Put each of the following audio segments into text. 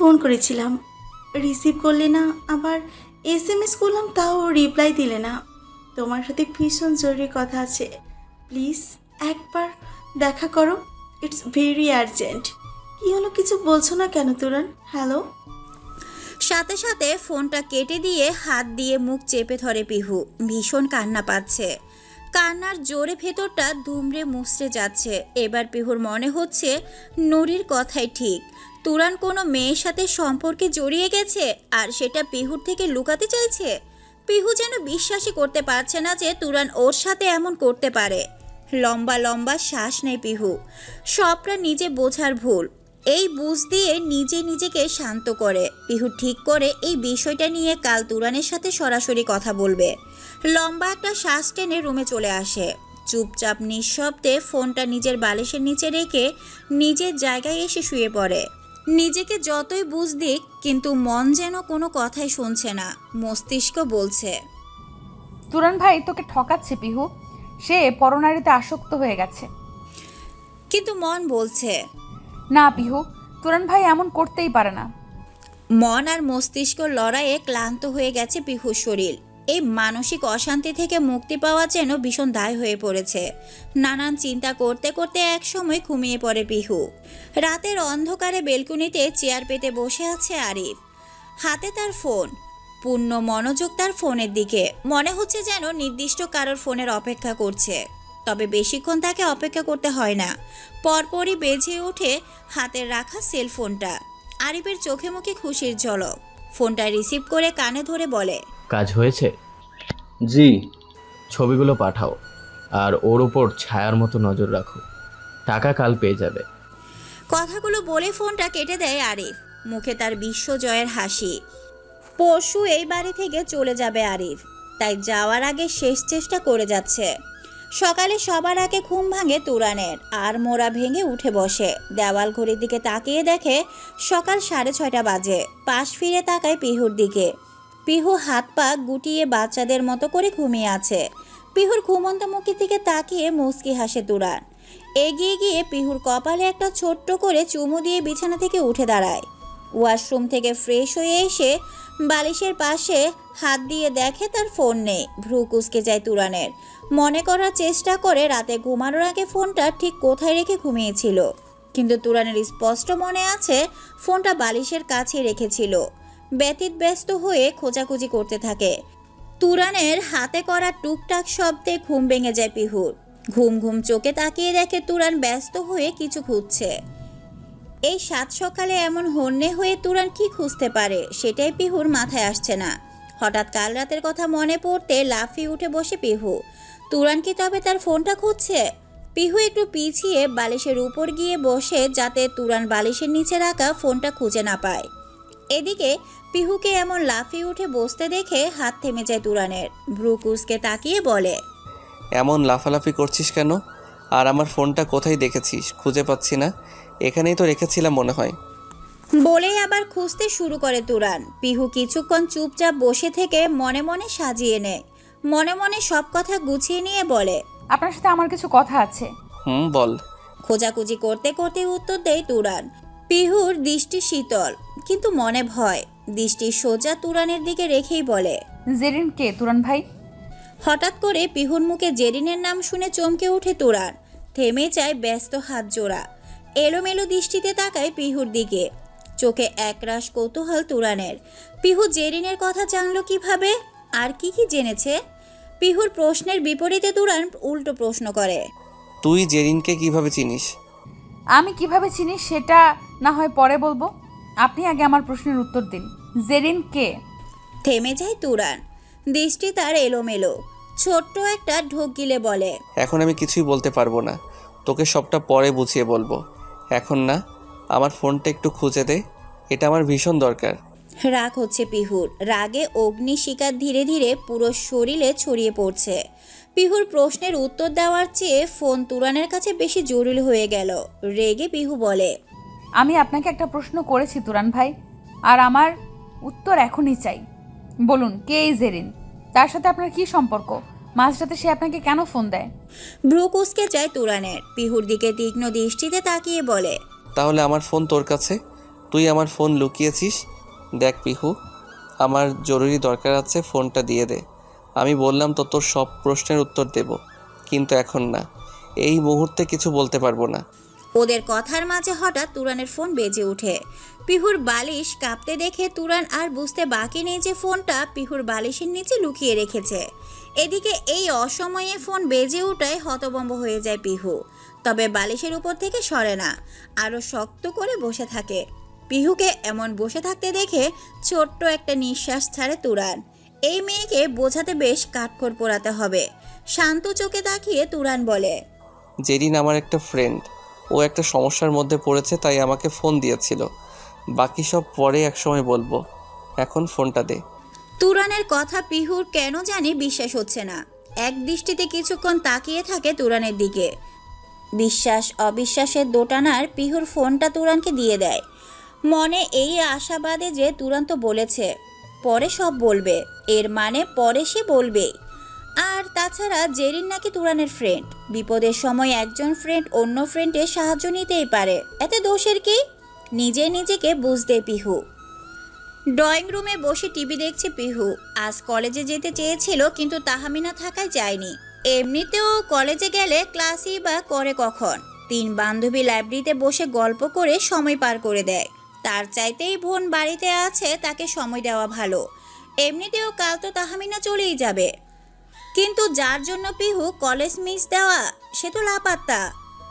Phone করেছিলাম। Receive করলে না, আবার এস এম এস করলাম, তাও রিপ্লাই দিলে না। তোমার সাথে ভীষণ জরুরি কথা আছে। প্লিজ, একবার দেখা করো। ইটস ভেরি আর্জেন্ট কী হলো, কিছু বলছো না কেন তুরান হ্যালো সাথে সাথে ফোনটা কেটে দিয়ে হাত দিয়ে মুখ চেপে ধরে পিহু। ভীষণ কান্না পাচ্ছে। কান্নার জোরে ভেতরটা দুমড়ে মুচড়ে যাচ্ছে। এবার পিহুর মনে হচ্ছে নুরির কথাই ঠিক। তুরান কোনো মেয়ের সাথে সম্পর্কে জড়িয়ে গেছে আর সেটা পিহুর থেকে লুকাতে চাইছে? পিহু যেন বিশ্বাসই করতে পারছে না যে তুরান ওর সাথে এমন করতে পারে। লম্বা লম্বা শ্বাস নেয় পিহু। সবটা নিজে বোঝার ভুল। এই বুঝ দিয়ে নিজে নিজেকে শান্ত করে। পিহু ঠিক করে এই বিষয়টা নিয়ে কাল তুরানের সাথে সরাসরি কথা বলবে। লম্বা একটা শ্বাস টেনে রুমে চলে আসে। চুপচাপ নিঃশব্দে ফোনটা নিজের বালিশের নিচে রেখে নিজের জায়গায় এসে শুয়ে পড়ে। নিজেকে যতই বুঝ দিক কিন্তু মন যেন কোনো কথাই শুনছে না। মস্তিষ্ক বলছে তুরান ভাই তোকে ঠকাচ্ছে পিহু। সে পরনারীতে আসক্ত হয়ে গেছে। কিন্তু মন বলছে না পিহু তুরান ভাই এমন করতেই পারে না। মন আর মস্তিষ্ক লড়াইয়ে ক্লান্ত হয়ে গেছে পিহুর শরীর। এই মানসিক অশান্তি থেকে মুক্তি পাওয়া যেন ভীষণ দায় হয়ে পড়েছে। নানান চিন্তা করতে করতে এক সময় ঘুমিয়ে পড়ে পিহু। রাতের অন্ধকারে বেলকুনিতে চেয়ার পেতে বসে আছে আরিফ। হাতে তার ফোন। পূর্ণ মনোযোগ তার ফোনের দিকে। মনে হচ্ছে যেন নির্দিষ্ট কারোর ফোনের অপেক্ষা করছে। তবে বেশিক্ষণ তাকে অপেক্ষা করতে হয় না। পরপরই বেজে ওঠে হাতের রাখা সেলফোনটা আরিফের চোখে মুখে খুশির ঝলক। ফোনটা রিসিভ করে কানে ধরে বলে কাজ হয়েছে? জি। ছবিগুলো পাঠাও আর ওর ওপর ছায়ার মতো নজর রাখো। টাকা কাল পেয়ে যাবে। কথাগুলো বলে ফোনটা কেটে দেয় আরিফ। মুখে তার বিশ্বজয়ের হাসি। পরশু এই বাড়ি থেকে চলে যাবে আরিফ। তাই যাওয়ার আগে শেষ চেষ্টা করে যাচ্ছে। সকালে সবার আগে ঘুম ভাঙে তুরানের আর মোড়া ভেঙে উঠে বসে। দেওয়াল ঘড়ির দিকে তাকিয়ে দেখে সকাল সাড়ে ছয়টা বাজে। পাশ ফিরে তাকায় পিহুর দিকে। পিহু হাত পা গুটিয়ে বাচ্চাদের মতো করে ঘুমিয়ে আছে। পিহুর ঘুমন্ত মুখের দিকে তাকিয়ে মুচকি হাসে তুরান এগিয়ে গিয়ে পিহুর কপালে একটা ছোট্ট করে চুমু দিয়ে বিছানা থেকে উঠে দাঁড়ায়। ওয়াশরুম থেকে ফ্রেশ হয়ে এসে বালিশের পাশে হাত দিয়ে দেখে তার ফোন নেই। ভ্রু কুসকে যায় তুরানের। মনে করার চেষ্টা করে রাতে ঘুমানোর আগে ফোনটা ঠিক কোথায় রেখে ঘুমিয়েছিল। কিন্তু তুরানের স্পষ্ট মনে আছে, ফোনটা বালিশের কাছে রেখেছিল। ব্যতীত ব্যস্ত হয়ে খোঁজাখুঁজি করতে থাকে। তুরানের হাতে করা টুকটাক শব্দে ঘুম ভেঙে যায় পিহুর। ঘুম ঘুম চোখে তাকিয়ে দেখে তুরান ব্যস্ত হয়ে কিছু খুঁজছে। এই সাত সকালে এমন হন্যে হয়ে তুরান কি খুঁজতে পারে, সেটাই পিহুর মাথায় আসছে না। হঠাৎ কাল রাতের কথা মনে পড়তে লাফিয়ে উঠে বসে পিহু। তুরান কি তবে তার ফোনটা খুঁজছে? পিহু একটু পিছিয়ে বালিশের উপর গিয়ে বসে যাতে তুরান বালিশের নিচে রাখা ফোনটা খুঁজে না পায়। এদিকে পিহুকে এমন লাফিয়ে উঠে বসতে দেখে হাত থেমে যায় তুরানের। ব্রুকুসকে তাকিয়ে বলে এমন লাফালাফি করছিস কেন? আর আমার ফোনটা কোথায় দেখেছিস? খুঁজে পাচ্ছি না। এখানেই তো রেখেছিলাম মনে হয়। বলেই আবার খুঁজতে শুরু করে তুরান। পিহু কিছুক্ষণ চুপচাপ বসে থেকে মনে মনে সাজিয়ে নেয়। মনে মনে সব কথা গুছিয়ে নিয়ে বলে আপনার সাথে আমার কিছু কথা আছে। হুম বল। খোঁজাখুঁজি করতে করতে উত্তর দেয় তুরান। পিহুর দৃষ্টি শীতল। কিন্তু মনে ভয়। দৃষ্টি সোজা তুরানের দিকে রেখেই বলে জেরিন কে? তুরান ভাই? হঠাৎ করে পিহুর মুখে জেরিনের নাম শুনে চমকে ওঠে তুরান। থেমে যায় ব্যস্ত হাত জোড়া। এলোমেলো দৃষ্টিতে তাকায় পিহুর দিকে। চোখে একরাশ কৌতূহল তুরানের। পিহু জেরিনের কথা জানলো কীভাবে? আর কি কি জেনেছে? পিহুর প্রশ্নের বিপরীতে তুরান উল্টো প্রশ্ন করে তুই জেরিনকে কীভাবে চিনিস? আমি কীভাবে চিনি সেটা না হয় পরে বলব। আপনি আগে আমার প্রশ্নের উত্তর দিন। জেরিন কে? থেমে যায় তুরান। দৃষ্টি তার এলোমেলো। ছোট্ট একটা ঢোক গিলে বলে এখন আমি কিছুই বলতে পারব না। তোকে সবটা পরে বুঝিয়ে বলব। এখন না আমার ফোনটা একটু খুঁজে দে। এটা আমার ভীষণ দরকার। রাগ হচ্ছে পিহুর। রাগে অগ্নি শিকার ধীরে ধীরে পুরো শরীরে ছড়িয়ে পড়ছে। পিহুর প্রশ্নের উত্তর দেওয়ার চেয়ে ফোন তুরানের কাছে বেশি জরুরি হয়ে গেল। রেগে পিহু বলে আমি আপনাকে একটা প্রশ্ন করেছি তুরান ভাই আর আমার উত্তর এখনই চাই। বলুন কে এই জেরিন? তার সাথে আপনার কি সম্পর্ক? মাঝরাতে সে আপনাকে কেন ফোন দেয়? ভ্রু কুসকে যায় তুরানের। পিহুর দিকে তীক্ষ্ণ দৃষ্টিতে তাকিয়ে বলে তাহলে আমার ফোন তোর কাছে? তুই আমার ফোন লুকিয়েছিস? দেখ পিহু আমার জরুরি দরকার আছে ফোনটা দিয়ে দে। আমি বললাম তো তোর সব প্রশ্নের উত্তর দেব কিন্তু এখন না। এই মুহূর্তে কিছু বলতে পারব না। ওদের কথার মাঝে হঠাৎ তুরানের ফোন বেজে ওঠে। পিহুর বালিশ কাঁপতে দেখে তুরান আর বুঝতে বাকি নেই যে ফোনটা পিহুর বালিশের নিচে লুকিয়ে রেখেছে। এদিকে এই অসময়ে ফোন বেজে ওঠায় হতবম্ব হয়ে যায় পিহু। তবে বালিশের উপর থেকে সরে না, আরও শক্ত করে বসে থাকে। পিহুকে এমন বসে থাকতে দেখে ছোট্ট একটা নিঃশ্বাস ছাড়ে তুরান। এই মেয়েকে বোঝাতে বেশ কাঠখড় পোড়াতে হবে। শান্ত চোখে তাকিয়ে তুরান বলে জেরিন আমার একটা ফ্রেন্ড ও একটা সমস্যার মধ্যে পড়েছে, তাই আমাকে ফোন দিয়েছিল। বাকি সব পরে একসময় বলব। এখন ফোনটা দে। তুরানের কথা পিহুর কেন জানি বিশ্বাস হচ্ছে না। এক দৃষ্টিতে কিছুক্ষণ তাকিয়ে থাকে তুরানের দিকে। বিশ্বাস, অবিশ্বাসের দোটানার পিহুর ফোনটা তুরানকে দিয়ে দেয়। মনে এই আশাবাদে যে তুরান তো বলেছে, পরে সব বলবে। এর মানে পরে সে বলবেই আর তাছাড়া জেরিন নাকি তুরানের ফ্রেন্ড বিপদের সময় একজন ফ্রেন্ড অন্য ফ্রেন্ডের সাহায্য নিতেই পারে। এতে দোষের কি? নিজে নিজেকে বুঝতে পিহু। ড্রয়িং রুমে বসে টিভি দেখছে পিহু। আজ কলেজে যেতে চেয়েছিল, কিন্তু তাহামিনা থাকায় যায়নি। এমনিতেও কলেজে গেলে ক্লাসই বা করে কখন? তিন বান্ধবী লাইব্রেরিতে বসে গল্প করে সময় পার করে দেয়। তার চাইতেই বোন বাড়িতে আছে, তাকে সময় দেওয়া ভালো। এমনিতেও কাল তো তাহামিনা চলেই যাবে। কিন্তু যার জন্য পিহু কলেজ মিস দেওয়া, সে তো লাপাত্তা।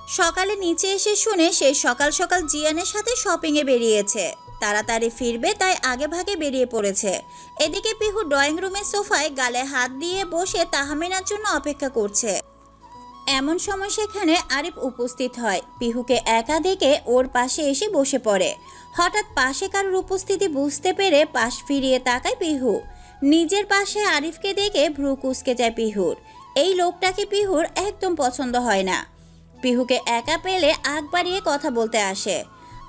সকালে নিচে এসে শুনে সে সকাল সকাল জিয়ানের সাথে শপিংয়ে বেরিয়েছে। তাড়াতাড়ি ফিরবে, তাই আগে ভাগে বেরিয়ে পড়েছে। এদিকে পিহু ড্রয়িং রুমের সোফায় গালে হাত দিয়ে বসে তাহামিনার জন্য অপেক্ষা করছে। এমন সময় সেখানে আরিফ উপস্থিত হয়। পিহুকে একা দেখে ওর পাশে এসে বসে পড়ে। হঠাৎ পাশে কারোর উপস্থিতি বুঝতে পেরে পাশ ফিরিয়ে তাকায় পিহু। নিজের পাশে আরিফকে দেখে ভ্রু কুসকে যায় পিহুর। এই লোকটাকে পিহুর একদম পছন্দ হয় না। পিহুকে একা পেলে আগ বাড়িয়ে কথা বলতে আসে।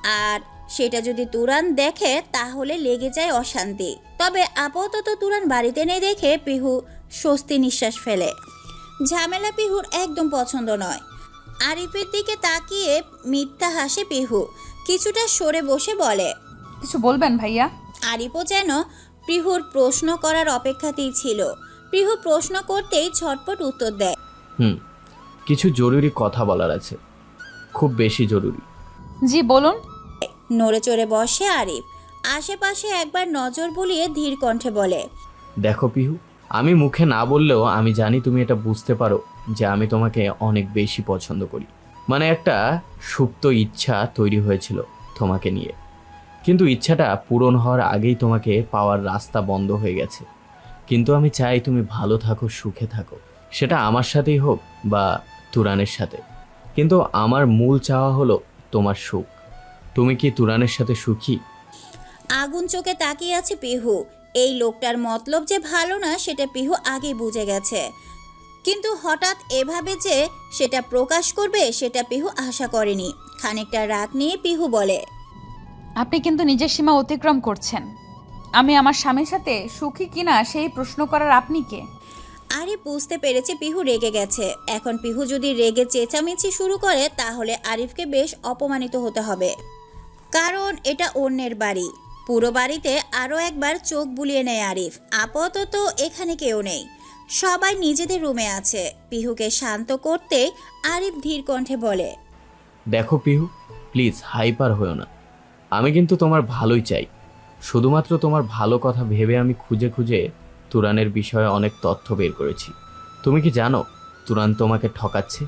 আর সেটা যদি তুরান দেখে তাহলে লেগে যায় অশান্তি। তবে আপাতত তুরান বাড়িতে নেই দেখে পিহু স্বস্তি নিঃশ্বাস ফেলে। ঝামেলা পিহুর একদম পছন্দ নয়। আরিফের দিকে তাকিয়ে মিথ্যা হাসে পিহু। কিছুটা সরে বসে বলে কিছু বলবেন ভাইয়া? আরিফও যেন পিহুর প্রশ্ন করার অপেক্ষাতেই ছিল। পিহু প্রশ্ন করতেই ছটপট উত্তর দেয়। হুম কিছু জরুরি কথা বলার আছে। খুব বেশি জরুরি। জি বলুন। নড়ে চড়ে বসে আরিফ। আশেপাশে একবার নজর বুলিয়ে ধীর কণ্ঠে বলে দেখো পিহু আমি মুখে না বললেও আমি জানি তুমি এটা বুঝতে পারো যে আমি তোমাকে অনেক বেশি পছন্দ করি। মানে একটা সুপ্ত ইচ্ছা তৈরি হয়েছিল তোমাকে নিয়ে। কিন্তু ইচ্ছাটা পূরণ হওয়ার আগেই তোমাকে পাওয়ার রাস্তা বন্ধ হয়ে গেছে। কিন্তু আমি চাই তুমি ভালো থাকো, সুখে থাকো। সেটা আমার সাথেই হোক বা তুরানের সাথে। কিন্তু আমার মূল চাওয়া হলো তোমার সুখ। তুমি কি তুরানের সাথে সুখী? আগুন চোখে তাকিয়ে আছে পিহু। এই লোকটার মতলব যে ভালো না, সেটা পিহু আগেই বুঝে গেছে। কিন্তু হঠাৎ এভাবে যে সেটা প্রকাশ করবে, সেটা পিহু আশা করেনি। খানিকটা রাগ নিয়ে পিহু বলে আপনি কিন্তু নিজের সীমা অতিক্রম করছেন। আমি আমার স্বামীর সাথে সুখী কিনা সেই প্রশ্ন করার আপনি কে? আরে বুঝতে পেরেছে পিহু রেগে গেছে। এখন পিহু যদি রেগে চেঁচামেচি শুরু করে তাহলে আরিফকে বেশ অপমানিত হতে হবে। কারণ এটা অন্যের বাড়ি। পুরো বাড়িতে আরও একবার চোখ বুলিয়ে নেয় আরিফ। আপাতত এখানে কেউ নেই। সবাই নিজেদের রুমে আছে। পিহুকে শান্ত করতে আরিফ ধীর কণ্ঠে বলে দেখো পিহু প্লিজ হাইপার হয়েও না। আমি কিন্তু তোমার ভালোই চাই। শুধুমাত্র তোমার ভালো কথা ভেবে আমি খুঁজে খুঁজে তুরানের বিষয়ে অনেক তথ্য বের করেছি। তুমি কি জানো তুরান তোমাকে ঠকাচ্ছে?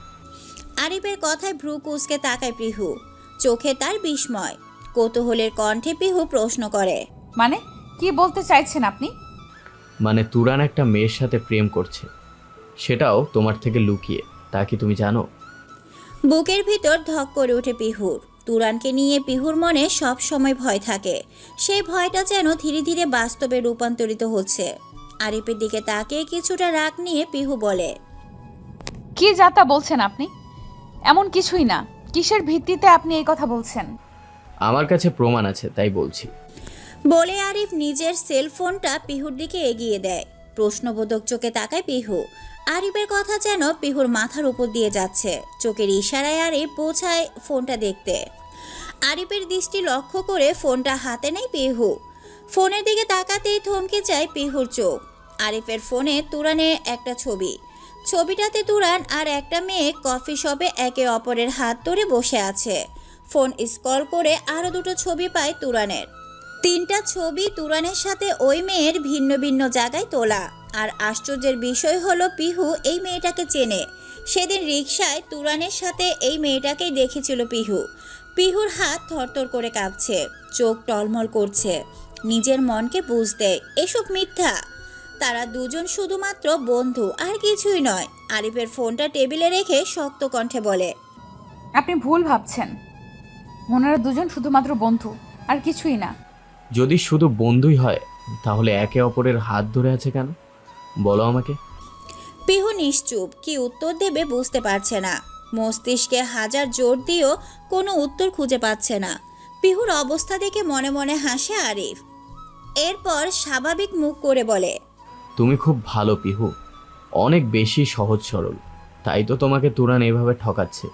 আরিফের কথায় ভ্রু কুচকে তাকায় পিহু। চোখে তার বিস্ময়। কৌতূহলের কণ্ঠে পিহু প্রশ্ন করে মানে কি বলতে চাইছেন আপনি? মানে তুরান একটা মেয়ের সাথে প্রেম করছে। সেটাও তোমার থেকে লুকিয়ে। তা কি তুমি জানো? বুকের ভিতর ধক করে ওঠে পিহুর। তুরানকে নিয়ে পিহুর মনে সব সময় ভয় থাকে। সেই ভয়টা যেন ধীরে ধীরে বাস্তবে রূপান্তরিত হচ্ছে। আরিফের দিকে তাকিয়ে কিছুটা রাগ নিয়ে পিহু বলে কি যাতা বলছেন আপনি? এমন কিছুই না। কিসের ভিত্তিতে আপনি এই কথা বলছেন? আমার কাছে প্রমাণ আছে তাই বলছি। বলে আরিফ নিজের সেল ফোনটা পিহুর দিকে এগিয়ে দেয়। প্রশ্নবোধক চোখে তাকায় পিহু। আরিফের কথা যেন পিহুর মাথার উপর দিয়ে যাচ্ছে। চোখের ইশারায় আরিফ পৌঁছায় ফোনটা দেখতে। আরিফের দৃষ্টি লক্ষ্য করে ফোনটা হাতে নেয় পিহু। ফোনের দিকে তাকাতেই থমকে যায় পিহুর চোখ। আরিফের ফোনে তুরানের একটা ছবি। ছবিটাতে তুরান আর একটা মেয়ে কফি শপে একে অপরের হাত ধরে বসে আছে। ফোন স্ক্রল করে আরও দুটো ছবি পায় তুরানের। তিনটা ছবি তুরানের সাথে ওই মেয়ের ভিন্ন ভিন্ন জায়গায় তোলা। আর আশ্চর্যের বিষয় হলো পিহু এই মেয়েটাকে চেনে। সেদিন রিকশায় তুরানের সাথে এই মেয়েটাকেই দেখেছিল পিহু। পিহুর হাত থরথর করে কাঁপছে চোখ টলমল করছে নিজের মনকে বুঝতে এসব মিথ্যা। তারা দুজন শুধুমাত্র বন্ধু আর কিছুই নয়। আরিফের ফোনটা টেবিলে রেখে শক্ত কণ্ঠে বলে আপনি ভুল ভাবছেন। ওনারা দুজন শুধুমাত্র বন্ধু আর কিছুই না। যদি শুধু বন্ধুই হয় তাহলে একে অপরের হাত ধরে আছে কেন? বলো আমাকে। পিহু নিশ্চুপ কি উত্তর দেবে বুঝতে পারছে না। মস্তিষ্কে হাজার জোর দিয়েও কোনো উত্তর খুঁজে পাচ্ছে না। পিহুর অবস্থা দেখে মনে মনে হাসে আরিফ। এরপর স্বাভাবিক মুখ করে বলে তুমি খুব ভালো পিহু। অনেক বেশি সহজ সরল। তাই তো তোমাকে তুরান এভাবে ঠকাচ্ছে।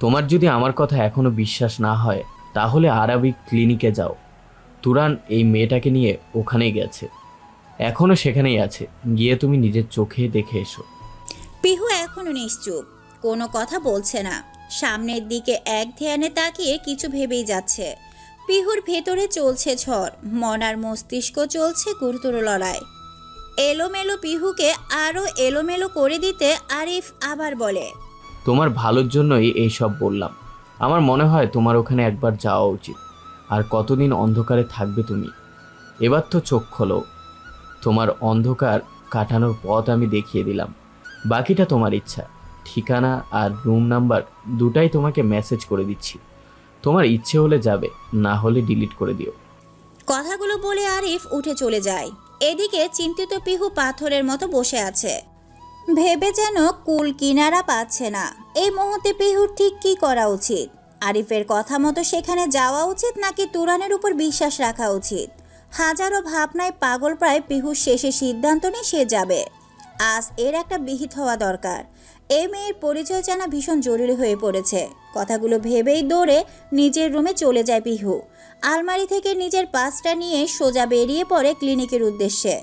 তোমার যদি আমার কথা এখনও বিশ্বাস না হয় তাহলে আরবিক ক্লিনিকে যাও। তুরান এই মেয়েটাকে নিয়ে ওখানেই গেছে। এখনও সেখানেই আছে। গিয়ে তুমি নিজের চোখে দেখে এসো। পিহু এখনও নিশ্চুপ। কোনো কথা বলছে না। সামনের দিকে এক ধ্যানে তাকিয়ে কিছু ভেবেই যাচ্ছে। পিহুর ভেতরে চলছে ঝড়। মন আর মস্তিষ্ক চলছে গুরুতর লড়াই। এলোমেলো পিহুকে আরও এলোমেলো করে দিতে আরিফ আবার বলে তোমার ভালোর জন্যই এই সব বললাম। আমার মনে হয় তোমার ওখানে একবার যাওয়া উচিত। আর কতদিন অন্ধকারে থাকবে তুমি? এবার তো চোখ খোলো। তোমার অন্ধকার কাটানোর পথ আমি দেখিয়ে দিলাম। বাকিটা তোমার ইচ্ছা। ঠিকানা আর রুম নাম্বার দুটাই তোমাকে মেসেজ করে দিচ্ছি। তোমার ইচ্ছে হলে যাবে, না হলে ডিলিট করে দিও। কথাগুলো বলে আরিফ উঠে চলে যায়। এদিকে চিন্তিত পিহু পাথরের মতো বসে আছে। ভেবে যেন কুল কিনারা পাচ্ছে না। এই মুহূর্তে পিহুর ঠিক কি করা উচিত? আরিফের কথা মতো সেখানে যাওয়া উচিত নাকি তুরানের উপর বিশ্বাস রাখা উচিত? হাজারো ভাবনায় পাগল প্রায় পিহুর শেষে সিদ্ধান্ত নিয়ে সে যাবে। আজ এর একটা বিহিত হওয়া দরকার। এই মেয়ের পরিচয় জানা ভীষণ জরুরি হয়ে পড়েছে। কথাগুলো ভেবেই দৌড়ে নিজের রুমে চলে যায় পিহু। আলমারি থেকে নিজের পাসটা নিয়ে সোজা বেরিয়ে পড়ে ক্লিনিকের উদ্দেশ্যে।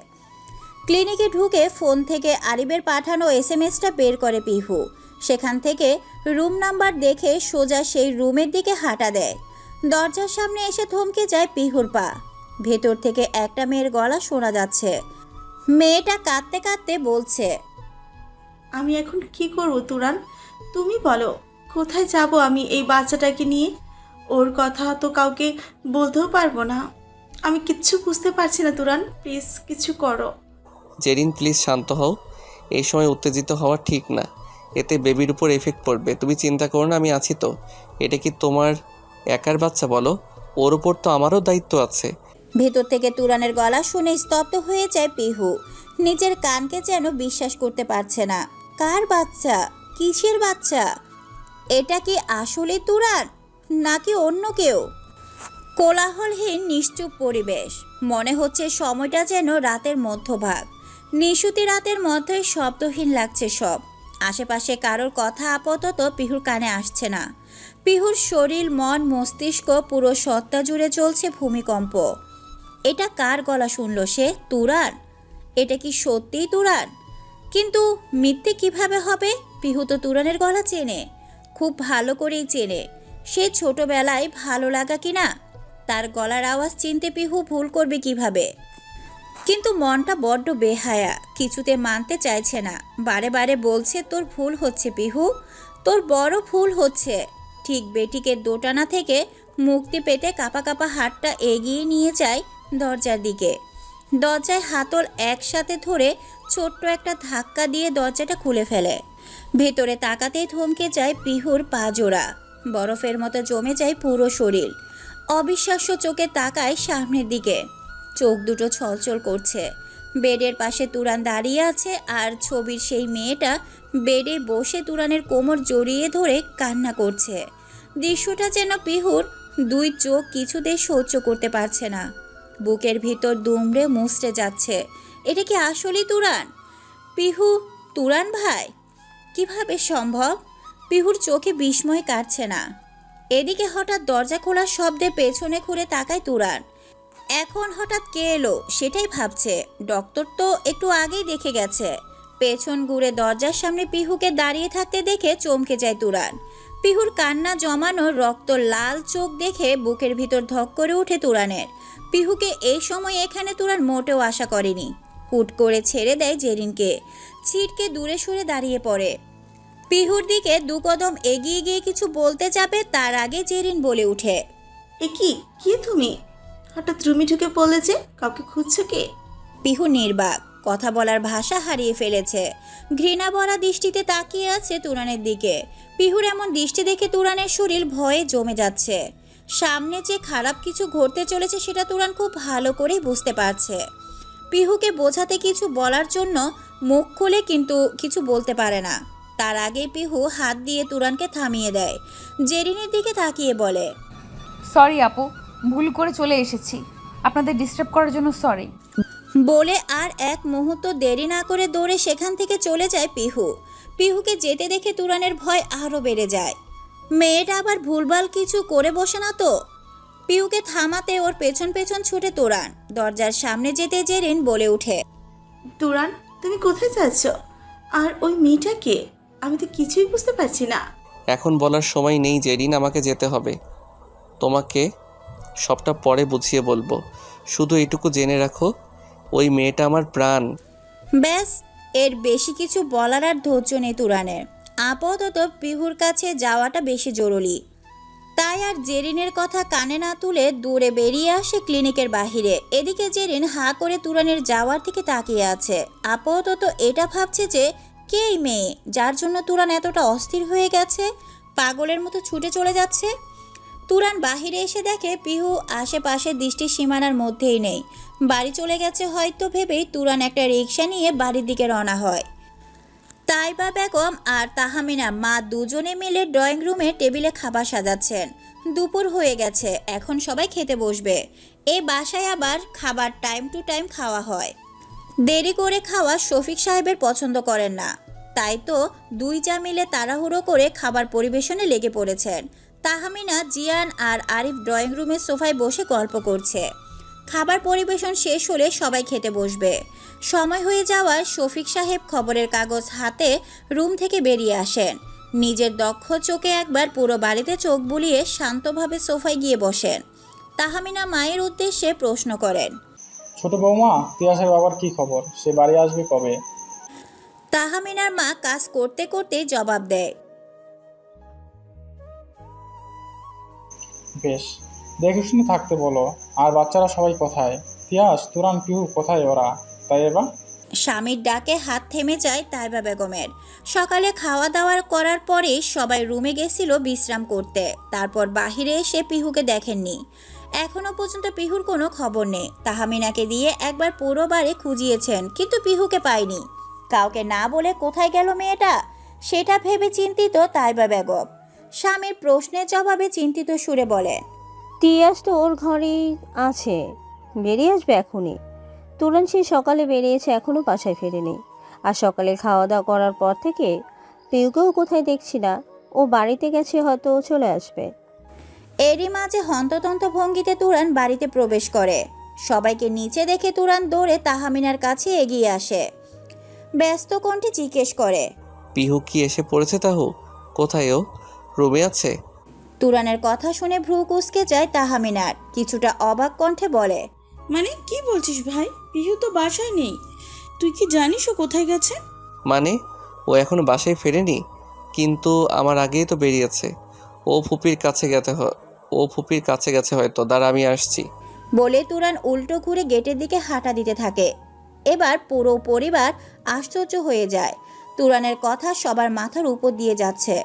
ক্লিনিকে ঢুকে ফোন থেকে আরিবের পাঠানো এস এম এসটা বের করে পিহু। সেখান থেকে রুম নাম্বার দেখে সোজা সেই রুমের দিকে হাঁটা দেয়। দরজার সামনে এসে থমকে যায় পিহুর পা। ভেতর থেকে একটা মেয়ের গলা শোনা যাচ্ছে। মেয়েটা কাঁদতে কাঁদতে বলছে আমি এখন কি করব তুরান? তুমি বলো কোথায় যাব আমি এই বাচ্চাটাকে নিয়ে? ওর কথা তো কাউকে বলতেও পারব না। আমি কিচ্ছু বুঝতে পারছি না তুরান প্লিজ কিছু করো। জেরিন প্লিজ শান্ত হও। এই সময় উত্তেজিত হওয়া ঠিক না। এতে বেবির উপর এফেক্ট পড়বে। তুমি চিন্তা করো না আমি আছি তো। এটা কি তোমার একার বাচ্চা বলো? ওর উপর তো আমারও দায়িত্ব আছে। ভেতর থেকে তুরানের গলা শুনে স্তব্ধ হয়ে যায় পিহু। নিজের কানকে যেন বিশ্বাস করতে পারছে না। কার বাচ্চা? কিসের বাচ্চা? এটা কি আসলে তুরান, নাকি অন্য কেউ? কোলাহলহীন, নিশ্চুপ পরিবেশ। মনে হচ্ছে সময়টা যেন রাতের মধ্যভাগ। নিশুতি রাতের মধ্যে শব্দহীন লাগছে সব। আশেপাশে কারোর কথা আপাতত পিহুর কানে আসছে না। পিহুর শরীর, মন, মস্তিষ্ক পুরো সত্তা জুড়ে চলছে ভূমিকম্প। এটা কার গলা শুনল সে? তুরান এটা কি সত্যিই তুরান কিন্তু মিথ্যে কীভাবে হবে? পিহু তো তুরানের গলা চেনে। খুব ভালো করেই চেনে। সে ছোটবেলায় ভালো লাগা কিনা? তার গলার আওয়াজ চিনতে পিহু ভুল করবে কীভাবে? কিন্তু মনটা বড্ড বেহায়া, কিছুতে মানতে চাইছে না। বারে বারে বলছে, তোর ভুল হচ্ছে পিহু। তোর বড় ভুল হচ্ছে। ঠিক বেটিকে দোটানা থেকে মুক্তি পেতে কাপা কাপা হাতটা এগিয়ে নিয়ে যায় দরজার দিকে। দরজায় হাতল একসাথে ধরে ছোট্ট একটা ধাক্কা দিয়ে দরজাটা খুলে ফেলে। ভেতরে তাকাতেই থমকে যায় পিহুর পা জোড়া। বরফের মতো জমে যায় পুরো শরীর। অবিশ্বাস্য চোখে তাকায় সামনের দিকে। চোখ দুটো ছলছল করছে। বেডের পাশে তুরান দাঁড়িয়ে আছে আর ছবির সেই মেয়েটা বেডে বসে তুরানের কোমর জড়িয়ে ধরে কান্না করছে। দৃশ্যটা যেন পিহুর দুই চোখ কিছুতেই সহ্য করতে পারছে না। বুকের ভিতর দুমড়ে মুছড়ে যাচ্ছে। এটা কি আসলেই তুরান? পিহু, তুরান ভাই, কীভাবে সম্ভব? পিহুর চোখে বিস্ময় কাটছে না। এদিকে হঠাৎ দরজা খোলার শব্দে পেছনে ঘুরে তাকায় তুরান। এখন হঠাৎ কে এলো? সেটাই ভাবছে। ডক্টর তো একটু আগেই দেখে গেছে। পেছন ঘুরে দরজার সামনে পিহুকে দাঁড়িয়ে থাকতে দেখে চমকে যায় তুরান। পিহুর কান্না জমানো রক্ত লাল চোখ দেখে বুকের ভিতর ধক করে ওঠে তুরানের। পিহুকে এই সময় এখানে তুরান মোটেও আশা করেনি। হুট করে ছেড়ে দেয় জেরিনকে। ছিটকে দূরে সরে দাঁড়িয়ে পড়ে। পিহুর দিকে দু কদম এগিয়ে গিয়ে কিছু বলতে যাবে তার আগে জেরিন বলে ওঠে। এ কি? কে তুমি? হঠাৎ রুমে ঢুকে বললে যে কাউকে খুঁজছো কে? পিহু নির্বাক কথা বলার ভাষা হারিয়ে ফেলেছে। ঘৃণা ভরা দৃষ্টিতে তাকিয়ে আছে তুরানের দিকে। পিহুর এমন দৃষ্টি দেখে তুরানের শরীর ভয়ে জমে যাচ্ছে। সামনে যে খারাপ কিছু ঘটতে চলেছে সেটা তুরান খুব ভালো করেই বুঝতে পারছে। পিহুকে বোঝাতে কিছু বলার জন্য মুখ খুলে কিন্তু কিছু বলতে পারে না। তার আগে পিহু হাত দিয়ে তুরানকে থামিয়ে দেয়। জেরিনের দিকে তাকিয়ে বলে সরি আপু ভুল করে চলে এসেছি। আপনাদের ডিস্টার্ব করার জন্য সরি বলে আর এক মুহূর্ত দেরি না করে দৌড়ে সেখান থেকে চলে যায় পিহু। পিহুকে যেতে দেখে তুরানের ভয় আরও বেড়ে যায়। মেয়েটা আবার ভুলভাল কিছু করে বসে না তো? পিহুকে থামাতে ওর পেছন পেছন ছুটে তোরান। দরজার সামনে যেতে জেরিন বলে ওঠে তুরান তুমি কোথায় যাচ্ছ? আর ওই মেয়েটা কে? আমি তো কিছুই বুঝতে পারছি না। এখন বলার সময় নেই জেরিন আমাকে যেতে হবে। তোমাকে সবটা পরে বুঝিয়ে বলব। শুধু এটুকু জেনে রাখো ওই মেয়েটা আমার প্রাণ। ব্যাস এর বেশি কিছু বলার আর ধৈর্য নেই তুরানের। আপাতত পিহুর কাছে যাওয়াটা বেশি জরুরি। তাই আর জেরিনের কথা কানে না তুলে দূরে বেরিয়ে আসে ক্লিনিকের বাহিরে। এদিকে জেরিন হা করে তুরানের যাওয়ার দিকে তাকিয়ে আছে। আপাতত এটা ভাবছে যে, কে এই মেয়ে? যার জন্য তুরান এতটা অস্থির হয়ে গেছে? পাগলের মতো ছুটে চলে যাচ্ছে? তুরান বাহিরে এসে দেখে পিহু আশেপাশের দৃষ্টির সীমানার মধ্যেই নেই। বাড়ি চলে গেছে হয়তো ভেবেই তুরান একটা রিক্সা নিয়ে বাড়ির দিকে রওনা হয়। তাইবা বেগম আর তাহামিনা মা দুজনে মিলে ড্রয়িং রুমে টেবিলে খাবার সাজাচ্ছেন। দুপুর হয়ে গেছে, এখন সবাই খেতে বসবে। এ বাসায় আবার খাবার টাইম টু টাইম খাওয়া হয়। দেরি করে খাওয়া শফিক সাহেবের পছন্দ করেন না। তাই তো দুই যা মিলে তাড়াহুড়ো করে খাবার পরিবেশনে লেগে পড়েছেন। তাহামিনা, জিয়ান আর আরিফ ড্রয়িং রুমের সোফায় বসে গল্প করছে। খাবার পরিবেশন শেষ হলে সবাই খেতে বসবে। সময় হয়ে যাওয়ায় শফিক সাহেব খবরের কাগজ হাতে রুম থেকে বেরিয়ে আসেন। নিজের দক্ষ চোখে একবার পুরো বাড়িতে চোখ বুলিয়ে শান্তভাবে সোফায় গিয়ে বসেন। তাহামিনা মায়ের উদ্দেশ্যে প্রশ্ন করেন। ছোট বৌমা তিয়াসের বাবার কি খবর? সে বাড়ি আসবে কবে? তাহামিনার মা কাজ করতে করতে জবাব দেয়। বেশ দেখে শুনে থাকতে বলো। আর বাচ্চারা সবাই কোথায়? তিয়াস তুরান পিহু কোথায় ওরা? তাই এবার? স্বামীর ডাকে হাত থেমে যায় তাইবা বেগমের। সকালে খাওয়া দাওয়া করার পরে সবাই রুমে গেছিল বিশ্রাম করতে। তারপর বাহিরে এসে পিহুকে দেখেননি। এখনও পর্যন্ত পিহুর কোনো খবর নেই। তাহামিনাকে দিয়ে একবার পুরো বাড়ি খুঁজিয়েছেন কিন্তু পিহুকে পায়নি। কাউকে না বলে কোথায় গেল মেয়েটা? সেটা ভেবে চিন্তিত তাইবা বেগম। স্বামীর প্রশ্নের জবাবে চিন্তিত সুরে বলেন তিয়াস তো ওর ঘরেই আছে। বেরিয়ে আসবে এখনই। তুরন সেই সকালে বেরিয়েছে এখনও বাসায় ফেরেনি। আর সকালে খাওয়া দাওয়া করার পর থেকে পিউকেও কোথায় দেখছি না। ও বাড়িতে গেছে হয়তো ও চলে আসবে। এরই মাঝে হন্ততন্ত ভঙ্গিতে তুরান বাড়িতে প্রবেশ করে। সবাইকে নিচে দেখে তুরান দৌড়ে তাহামিনার কাছে এগিয়ে আসে। ব্যস্ত কণ্ঠে জিজ্ঞেস করে পিহু কি এসে পড়েছে তাহু? কোথায় ও? রুমে আছে? তুরানের কথা শুনে ভ্রু কুসকে যায় তাহামিনার। কিছুটা অবাক কণ্ঠে বলে মানে কি বলছিস ভাই? পিহু তো বাসায় নেই। তুই কি জানিস ও কোথায় গেছে? মানে ও এখনও বাসায় ফেরেনি? কিন্তু আমার আগেই তো বেরিয়েছে। ও ফুপির কাছে গেছে হ- ও ফুপির কাছে গেছে হয়তো। দাঁড়া আমি আসছি। বলে তুরান উল্টো ঘুরে গেটের দিকে হাঁটা দিতে থাকে। এবার পুরো পরিবার আশ্চর্য হয়ে যায়। তুরানের কথা সবার মাথার উপর দিয়ে যাচ্ছে।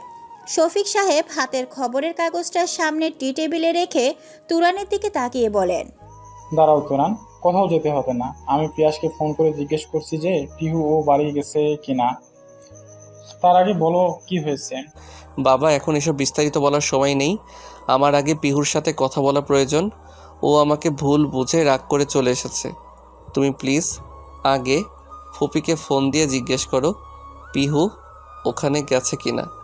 শফিক সাহেব হাতের খবরের কাগজটা সামনে টি টেবিলে রেখে তুরানের দিকে তাকিয়ে বলেন দাঁড়াও তুরান। কোথাও যেতে হবে না। আমি পিয়াসকে ফোন করে জিজ্ঞেস করছি যে, পিহু, ও বাড়ি গেছে কিনা? তার আগে বলো কি হয়েছে। বাবা, এখন এসব বিস্তারিত বলার সময় নেই। আমার আগে পিহুর সাথে কথা বলা প্রয়োজন। ও আমাকে ভুল বুঝে রাগ করে চলে এসেছে। তুমি প্লিজ আগে ফুপিকে ফোন দিয়ে জিজ্ঞেস করো, পিহু, ওখানে গেছে কিনা?